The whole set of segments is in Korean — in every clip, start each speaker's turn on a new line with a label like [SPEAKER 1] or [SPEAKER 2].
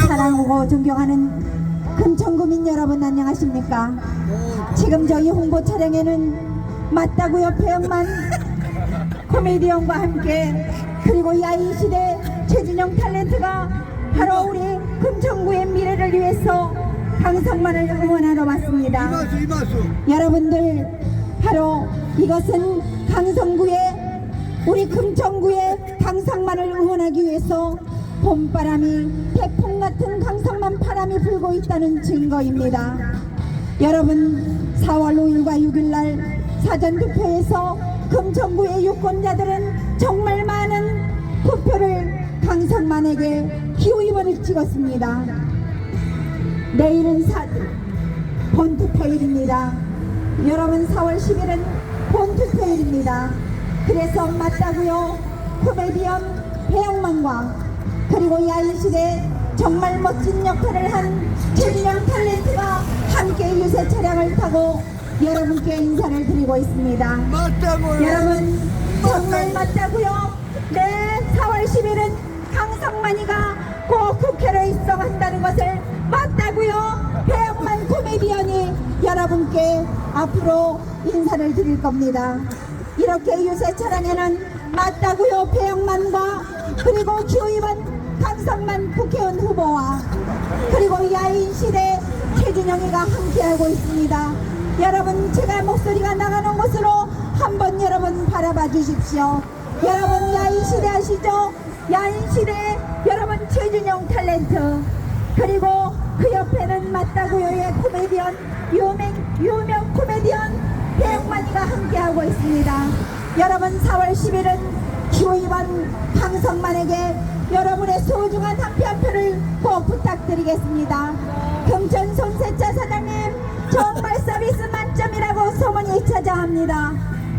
[SPEAKER 1] 사랑하고 존경하는 금천구민 여러분 안녕하십니까? 지금 저희 홍보 촬영에는 맞다고요 배영만 코미디언과 함께 그리고 야인 시대 최준영 탤런트가 바로 우리 금천구의 미래를 위해서 강성만을 응원하러 왔습니다.
[SPEAKER 2] 이마수 이마수
[SPEAKER 1] 여러분들 바로 이것은 강성구의 우리 금천구의 강상만을 응원하기 위해서 봄바람이 태풍 같은 강상만 바람이 불고 있다는 증거입니다. 여러분 4월 5일과 6일 날 사전 투표에서 금천구의 유권자들은 정말 많은 투표를 강상만에게 기호위원을 찍었습니다. 내일은 사, 본투표일입니다. 여러분 4월 10일은 본투표일입니다. 그래서 맞다고요. 코미디언 배영만과 그리고 야인시대 정말 멋진 역할을 한 최준영 탤런트가 함께 유세 차량을 타고 여러분께 인사를 드리고 있습니다.
[SPEAKER 2] 맞다고요
[SPEAKER 1] 여러분 정말 맞다고요? 네 4월 10일은 강성만이가 꼭 국회로 입성한다는 것을 맞다고요? 배영만 코미디언이 여러분께 앞으로 인사를 드릴 겁니다. 이렇게 유세 차량에는 맞다고요 배영만과 그리고 기호위원 강성만 국회의원 후보와 그리고 야인시대 최준영이가 함께하고 있습니다. 여러분 제가 목소리가 나가는 곳으로 한번 여러분 바라봐 주십시오. 여러분 야인 시대 아시죠? 야인 시대 여러분 최준영 탤런트 그리고 그 옆에는 맞다고요의 코미디언 유명, 유명 코미디언 배영만이가 함께하고 있습니다. 여러분 4월 10일은 기호위원 강성만에게 여러분의 소중한 한 표 한 표를 꼭 부탁드리겠습니다. 소문이 자자합니다.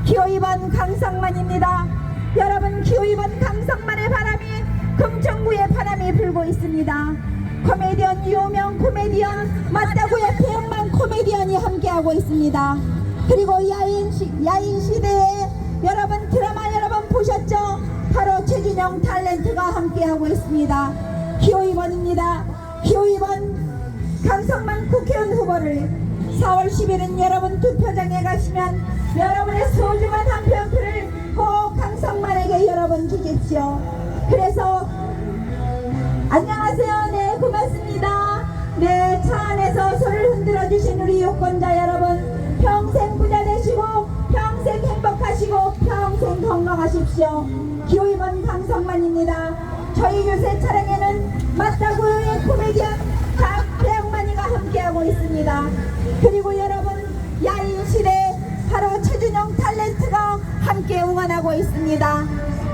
[SPEAKER 1] 기호위원 강성만입니다. 여러분 기호위원 강성만의 바람이 금천구의 바람이 불고 있습니다. 코미디언 유명 코미디언 맞다고요 배영만 코미디언이 함께하고 있습니다. 그리고 야인 시, 야인 시대에 여러분 드라마 여러분 보셨죠? 바로 최준영 탤런트가 함께하고 있습니다. 기호위원입니다. 기호위원 강성만 국회의원 후보를 4월 10일은 여러분 투표장에 가시면 여러분의 소중한 한표한 표를 꼭 강성만에게 여러분 주십시오. 그래서 안녕하세요. 네, 고맙습니다. 네, 차 안에서 손을 흔들어 주신 우리 유권자 여러분, 평생 부자 되시고, 평생 행복하시고, 평생 건강하십시오. 기호이번 강성만입니다. 저희 유세 차량에는 맞다고요의 코미디언 박배영만이가 함께하고 있습니다. 있습니다.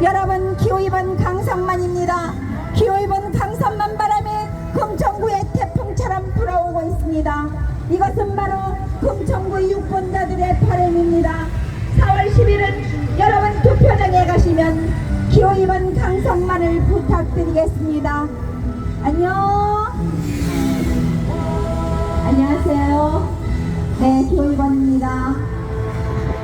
[SPEAKER 1] 여러분 기호이번 강성만입니다. 기호이번 강성만 바람이 금천구에 태풍처럼 불어오고 있습니다. 이것은 바로 금천구 유권자들의 바람입니다. 4월 10일은 여러분 투표장에 가시면 기호이번 강성만을 부탁드리겠습니다. 안녕. 안녕하세요. 네, 기호이번입니다.